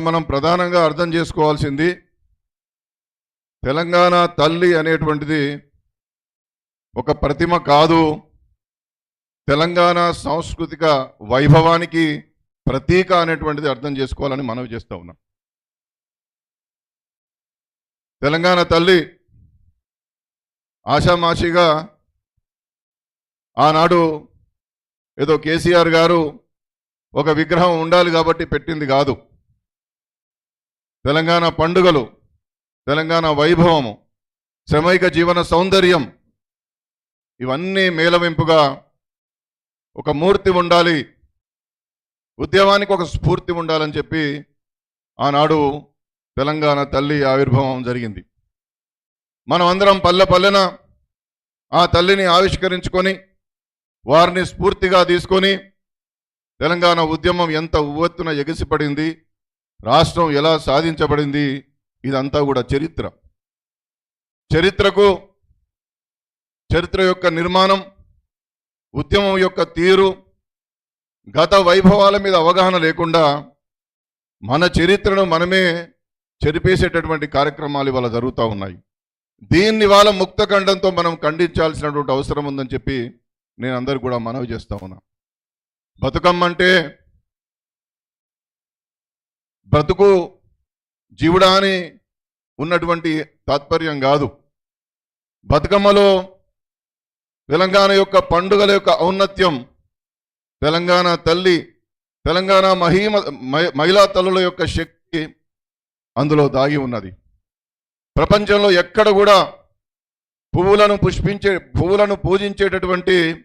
మనం ప్రధానంగా అర్థం చేసుకోవాల్సింది తెలంగాణ తల్లి అనేటువంటిది ఒక ప్రతిమ కాదు. తెలంగాణ సాంస్కృతిక వైభవానికి ప్రతీక అనేటువంటిది అర్థం చేసుకోవాలని మనవి చేస్తూ ఉన్నాం. తెలంగాణ తల్లి ఆషామాషిగా ఆనాడు ఏదో కేసీఆర్ గారు ఒక విగ్రహం ఉండాలి కాబట్టి పెట్టింది కాదు. తెలంగాణ పండుగలు తెలంగాణ వైభవము శ్రమైక జీవన సౌందర్యం ఇవన్నీ మేలవింపుగా ఒక మూర్తి ఉండాలి. ఉద్యమానికి ఒక స్ఫూర్తి ఉండాలని చెప్పి ఆనాడు తెలంగాణ తల్లి ఆవిర్భావం జరిగింది. మనం అందరం పల్లె పల్లెన ఆ తల్లిని ఆవిష్కరించుకొని వారిని స్ఫూర్తిగా తీసుకొని తెలంగాణ ఉద్యమం ఎంత ఉవ్వెత్తున ఎగిసిపడింది రాష్ట్రం ఎలా సాధించబడింది? ఇదంతా కూడా చరిత్ర. చరిత్రకు చరిత్ర యొక్క నిర్మాణం ఉద్యమం యొక్క తీరు గత వైభవాల మీద అవగాహన లేకుండా మన చరిత్రను మనమే చెరిపేసేటటువంటి కార్యక్రమాలు ఇవాళ జరుగుతూ ఉన్నాయి. దీన్ని వాళ్ళ ముక్తఖండంతో మనం ఖండించాల్సినటువంటి అవసరం ఉందని చెప్పి నేను అందరు కూడా మనవి చేస్తా ఉన్నా. బతుకమ్మ అంటే బ్రతుకు జీవుడా అని ఉన్నటువంటి తాత్పర్యం కాదు. బతుకమ్మలో తెలంగాణ యొక్క పండుగల యొక్క ఔన్నత్యం తెలంగాణ తల్లి తెలంగాణ మహిమ మహి- మహిళా తల్లుల యొక్క శక్తి అందులో దాగి ఉన్నది. ప్రపంచంలో ఎక్కడ కూడా పువ్వులను పుష్పించే పువ్వులను పూజించేటటువంటి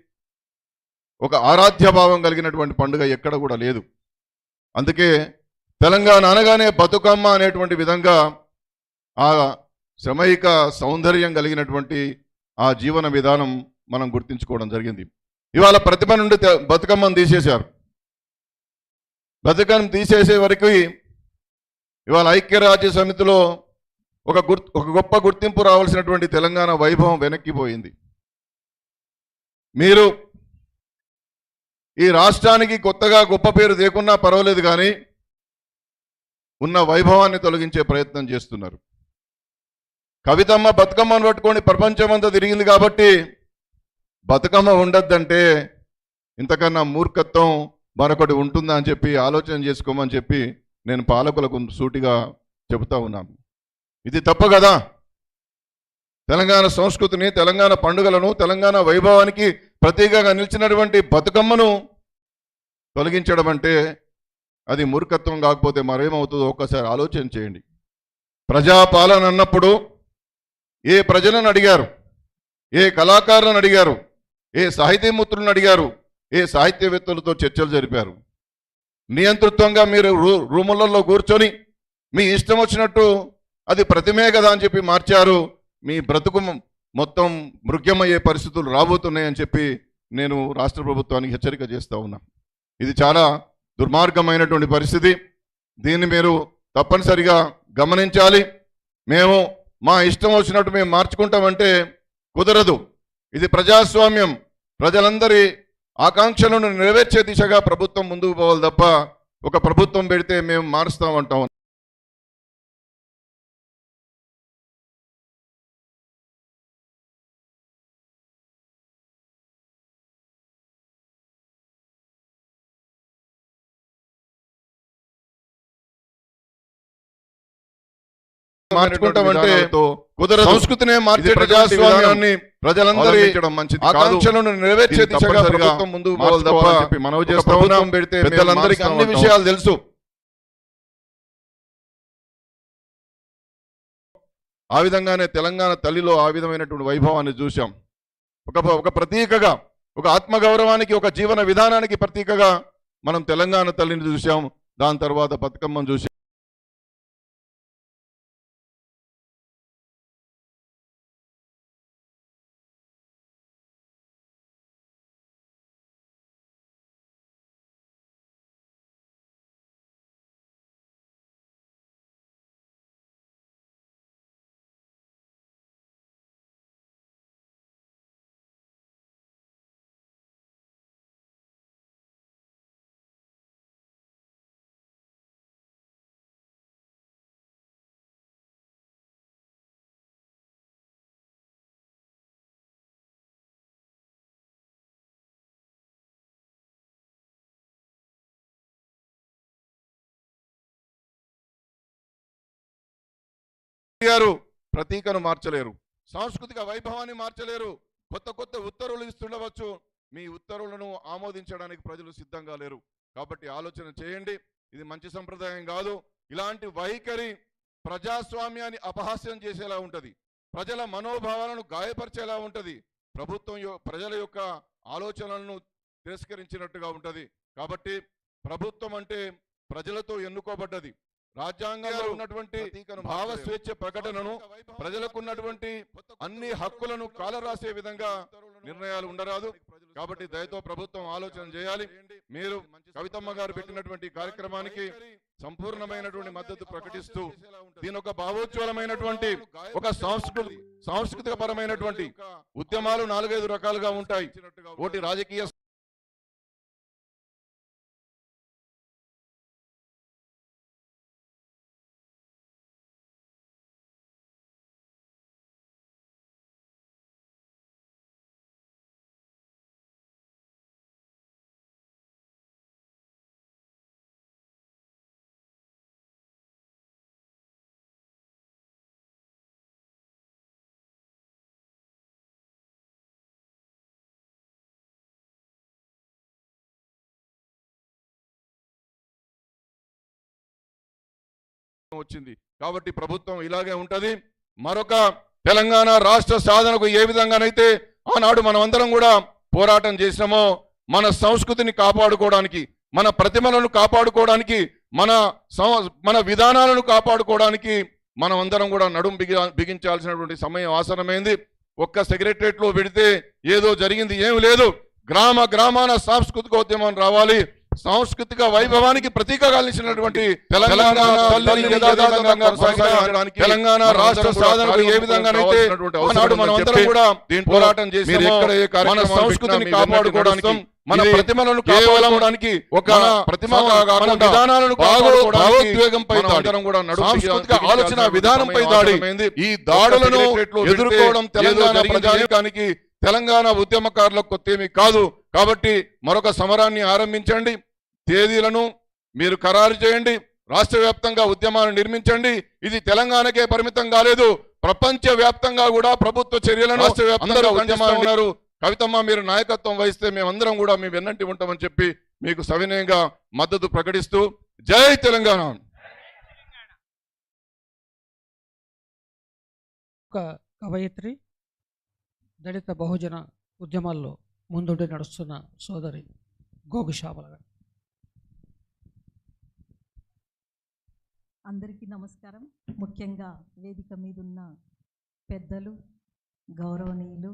ఒక ఆరాధ్య భావం కలిగినటువంటి పండుగ ఎక్కడ కూడా లేదు. అందుకే తెలంగాణ అనగానే బతుకమ్మ అనేటువంటి విధంగా ఆ శ్రమైక సౌందర్యం కలిగినటువంటి ఆ జీవన విధానం మనం గుర్తించుకోవడం జరిగింది. ఇవాళ ప్రతిభ నుండి బతుకమ్మను తీసేశారు. బతుకమ్మ తీసేసే వరకు ఇవాళ ఐక్యరాజ్య సమితిలో ఒక గుర్ ఒక గొప్ప గుర్తింపు రావాల్సినటువంటి తెలంగాణ వైభవం వెనక్కిపోయింది మీరు ఈ రాష్ట్రానికి కొత్తగా గొప్ప పేరు తేకున్నా పర్వాలేదు కానీ ఉన్న వైభవాన్ని తొలగించే ప్రయత్నం చేస్తున్నారు. కవితమ్మ బతుకమ్మను పట్టుకొని ప్రపంచమంతా తిరిగింది కాబట్టి బతుకమ్మ ఉండద్దంటే ఇంతకన్నా మూర్ఖత్వం మరొకటి ఉంటుందా అని చెప్పి ఆలోచన చేసుకోమని చెప్పి నేను పాలకులకు సూటిగా చెబుతా ఉన్నాను. ఇది తప్పు కదా? తెలంగాణ సంస్కృతిని తెలంగాణ పండుగలను తెలంగాణ వైభవానికి ప్రతీకగా నిలిచినటువంటి బతుకమ్మను తొలగించడం అంటే అది మూర్ఖత్వం కాకపోతే మరేమవుతుందో ఒక్కసారి ఆలోచన చేయండి. ప్రజాపాలన అన్నప్పుడు ఏ ప్రజలను అడిగారు? ఏ కళాకారులను అడిగారు? ఏ సాహిత్యమూత్రులను అడిగారు? ఏ సాహిత్యవేత్తలతో చర్చలు జరిపారు? నియంతృత్వంగా మీరు రూ రూములలో కూర్చొని మీ ఇష్టం వచ్చినట్టు అది ప్రతిమే కదా అని చెప్పి మార్చారు. మీ బ్రతుకు మొత్తం మృగ్యమయ్యే పరిస్థితులు రాబోతున్నాయని చెప్పి నేను రాష్ట్ర ప్రభుత్వానికి హెచ్చరిక చేస్తూ ఉన్నా. ఇది చాలా దుర్మార్గమైనటువంటి పరిస్థితి. దీన్ని మీరు తప్పనిసరిగా గమనించాలి. మేము మా ఇష్టం వచ్చినట్టు మేము మార్చుకుంటామంటే కుదరదు. ఇది ప్రజాస్వామ్యం. ప్రజలందరి ఆకాంక్షలను నెరవేర్చే దిశగా ప్రభుత్వం ముందుకు పోవాలి తప్ప ఒక ప్రభుత్వం పెడితే మేము మారుస్తామంటాం. మార్చుకుంటామంటే సంస్కృతినే మార్చే ప్రజాస్వామ్యాన్ని ప్రజలందరి మంచిది ఆకాంక్షలను నెరవేర్చే దిశగా ప్రభుత్వం చెప్పి మనవి చేస్తా. పెడితే పెద్దలందరికీ అన్ని విషయాలు తెలుసు. ఆ విధంగానే తెలంగాణ తల్లిలో ఆ విధమైనటువంటి వైభవాన్ని చూశాం. ఒక ఒక ప్రతీకగా ఒక ఆత్మగౌరవానికి ఒక జీవన విధానానికి ప్రతీకగా మనం తెలంగాణ తల్లిని చూశాం. దాని తర్వాత బతుకమ్మను చూసాం గారు ప్రతీకను మార్చలేరు. సాంస్కృతిక వైభవాన్ని మార్చలేరు. కొత్త కొత్త ఉత్తర్వులు ఇస్తుండవచ్చు. మీ ఉత్తర్వులను ఆమోదించడానికి ప్రజలు సిద్ధంగా లేరు. కాబట్టి ఆలోచన చేయండి. ఇది మంచి సంప్రదాయం కాదు. ఇలాంటి వైఖరి ప్రజాస్వామ్యాన్ని అపహాస్యం చేసేలా ఉంటది. ప్రజల మనోభావాలను గాయపరిచేలా ఉంటది. ప్రభుత్వం ప్రజల యొక్క ఆలోచనలను తిరస్కరించినట్టుగా ఉంటుంది. కాబట్టి ప్రభుత్వం అంటే ప్రజలతో ఎన్నుకోబడ్డది. రాజ్యాంగంలో ఉన్నటువంటి భావ స్వేచ్ఛ ప్రకటనను ప్రజలకు ఉన్నటువంటి అన్ని హక్కులను కాలరాసే విధంగా నిర్ణయాలు ఉండరాదు. కాబట్టి దయతో ప్రభుత్వం ఆలోచన చేయాలి. మీరు కవితమ్మ గారు పెట్టినటువంటి కార్యక్రమానికి సంపూర్ణమైనటువంటి మద్దతు ప్రకటిస్తూ దీని ఒక భావోజ్వలమైనటువంటి ఒక సాంస్కృతి సాంస్కృతిక పరమైనటువంటి ఉద్యమాలు నాలుగైదు రకాలుగా ఉంటాయి. ఒకటి రాజకీయ వచ్చింది. కాబట్టి ప్రభుత్వం ఇలాగే ఉంటుంది. మరొక తెలంగాణ రాష్ట్ర సాధనకు ఏ విధంగానైతే ఆనాడు మనమందరం కూడా పోరాటం చేసినామో మన సంస్కృతిని కాపాడుకోవడానికి మన ప్రతిమలను కాపాడుకోవడానికి మన సం- మన విధానాలను కాపాడుకోవడానికి మనం అందరం కూడా నడుం బిగి బిగించాల్సినటువంటి సమయం ఆసనమైంది ఒక్క సెక్రటరేట్లో పెడితే ఏదో జరిగింది ఏమి లేదు. గ్రామ గ్రామాన సాంస్కృతికోద్యమం రావాలి. సాంస్కృతిక వైభవానికి ప్రతీకగా నిలిచినటువంటి తెలంగాణ రాష్ట్ర సాధనకు ఏ విధంగానైతే ఆనాడు మనం అందరం కూడా పోరాటం చేసి మన సంస్కృతిని కాపాడుకోవడానికి మన ప్రతిమలను కాపాడుకోవడానికి ఒక ప్రతిమ విధానాలను భావోద్వేగంపై కూడా సాంస్కృతిక ఆలోచన విధానంపై దాడి ఈ దాడులను ఎదుర్కోవడం తెలంగాణ ప్రజానికానికి తెలంగాణ ఉద్యమకారులకు కొత్త ఏమీ కాదు. కాబట్టి మరొక సమరాన్ని ఆరంభించండి. తేదీలను మీరు ఖరారు చేయండి. రాష్ట్ర వ్యాప్తంగా ఉద్యమాలను నిర్మించండి. ఇది తెలంగాణకే పరిమితం కాలేదు. ప్రపంచ వ్యాప్తంగా కూడా ప్రభుత్వ చర్యలను రాష్ట్ర వ్యాప్తంగా ఉద్యమాలు ఉన్నారు. కవితమ్మ మీరు నాయకత్వం వహిస్తే మేమందరం కూడా మేము వెన్నంటి ఉంటామని చెప్పి మీకు సవినయంగా మద్దతు ప్రకటిస్తూ జై తెలంగాణ. ఒక కవయిత్రి దళిత బహుజన ఉద్యమాల్లో ముందుండి నడుస్తున్న సోదరి గోగుశామల గారు. అందరికీ నమస్కారం. ముఖ్యంగా వేదిక మీద ఉన్న పెద్దలు గౌరవనీయులు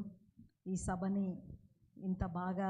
ఈ సభని ఇంత బాగా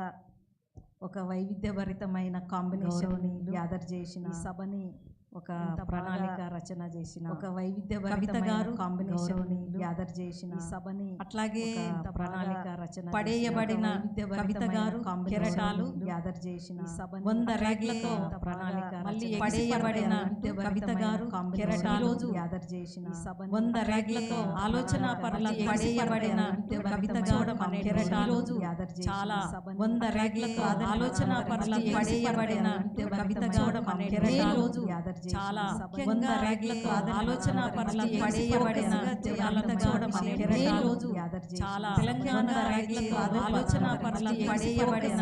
ఒక వైవిధ్యభరితమైన కాంబినేషన్ గ్యాదర్ చేసిన సభని ఒక ప్రణాళిక రచన చేసిన ఒక వైవిధ్య గారు కాంబినేషన్ గ్యాదర్ చేసిన సభని అట్లాగే ప్రణాళిక రచన పడేయబడిన కవిత గారు కెరటాలు గ్యాదర్ చేసిన వంద రేట్లతో ప్రణాళిక మళ్ళీ పడేయబడిన కవిత గారు కెరటాలు గ్యాదర్ చేసిన ఈ సభని వంద రేట్లతో ఆలోచన పరల పడేయబడిన కవిత గారు కెరటాలు గ్యాదర్ చాలా వంద రేట్లతో ఆలోచన పరల పడేయబడిన కవిత గారు కెరటాలు గ్యాదర్ చాలా ఆలోచన చాలా తెలంగాణ ఆలోచన పరల పడేయబడిన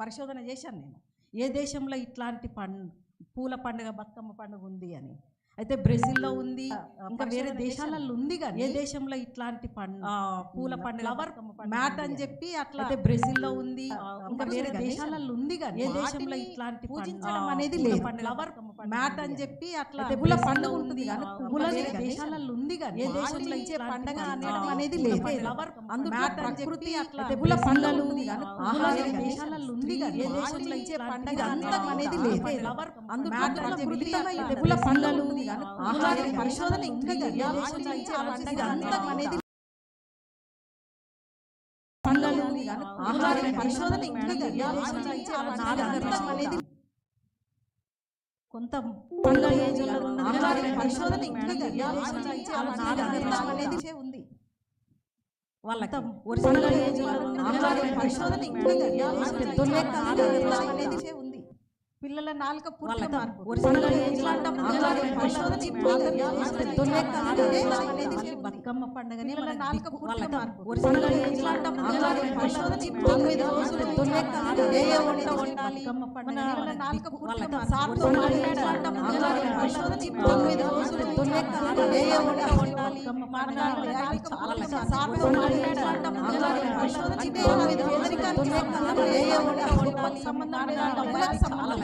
పరిశోధన చేశాను నేను. ఏ దేశంలో ఇట్లాంటి పం పూల పండుగ బతుకమ్మ పండుగ ఉంది అని. అయితే బ్రెజిల్లో ఉంది ఇంకా వేరే దేశాలలో ఉంది కానీ ఏ దేశంలో ఇట్లాంటి పం పూల పండుగ ఫ్లవర్ మ్యాట్ అని చెప్పి అట్లా అయితే బ్రెజిల్లో ఉంది ఇంకా వేరే దేశాలలో ఉంది కానీ ఏ దేశంలో ఇట్లాంటి పూజించడం అనేది లేదు. ఫ్లవర్ మ్యాట్ అని చెప్పి అట్లా పూల పండుగ ఉంటుంది కానీ దేశాలలో ఉంది కానీ ఏ దేశంలో ఇచ్చే పండుగ అనడం అనేది లేదు. అందులో ప్రకృతి అట్లా పూల పండుగలు ఉంది కానీ దేశాలలో ఉంది కానీ ఏ దేశంలో ఇచ్చే పండుగ అనడం అనేది లేదు. ప్రకృతి అట్లా పూల పండుగలు ఉంది కానీ పరిశోధన ఇంకా ఏ దేశంలో ఇచ్చే పండుగ అనడం అనేది పండుగలు ఉంది కానీ పరిశోధన ఇంకా ఏ దేశంలో ఇచ్చే పండుగ అనేది కొంత పండుగ ఏజ్లో ఉన్నది పరిశోధన ఇంకా ఏ దేశంలో ఇచ్చే పండుగ అనడం అనేది ఉంది. వాళ్ళకి ఒరిజినల్ పరిశోధన పిల్లల నాలుక బతుకమ్మ నాలుక పండుగ నాలుక బతుకమ్మ పండుగ వండాలి సంబంధం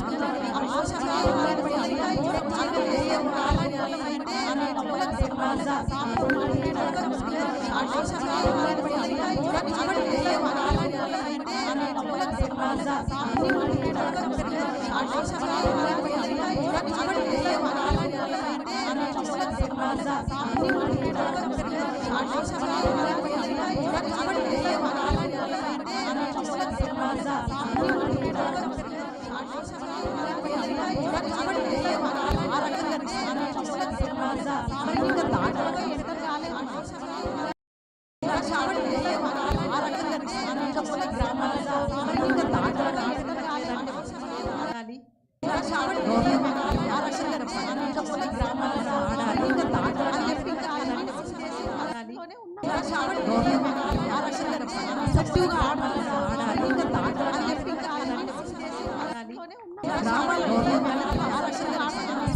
సంబంధం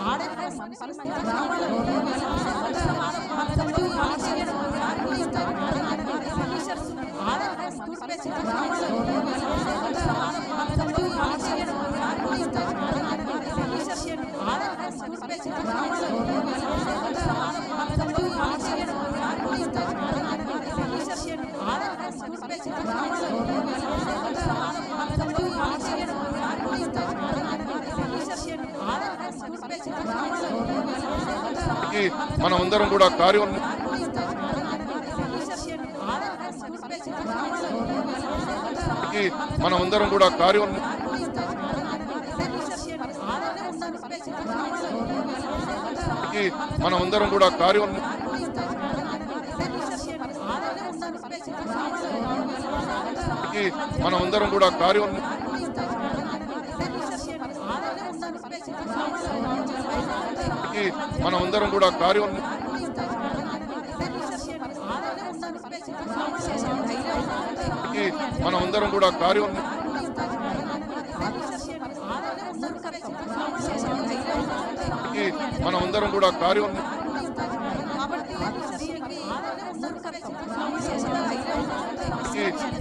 ఆ మనం మనమందరం కూడా కార్యం మనం మనమందరం కూడా కార్యం మనం మనమందరం కూడా కార్యం మనం మనమందరం కూడా కార్యం ఈ మనమందరం కూడా కార్యం మనం మనమందరం కూడా కార్యం మనం మనమందరం కూడా కార్యం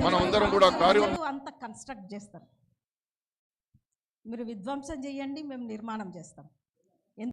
మనం అందరం కూడా కార్యం అంత కన్స్ట్రక్ట్ చేస్తారు. మీరు విధ్వంసం చేయండి మేము నిర్మాణం చేస్తాం.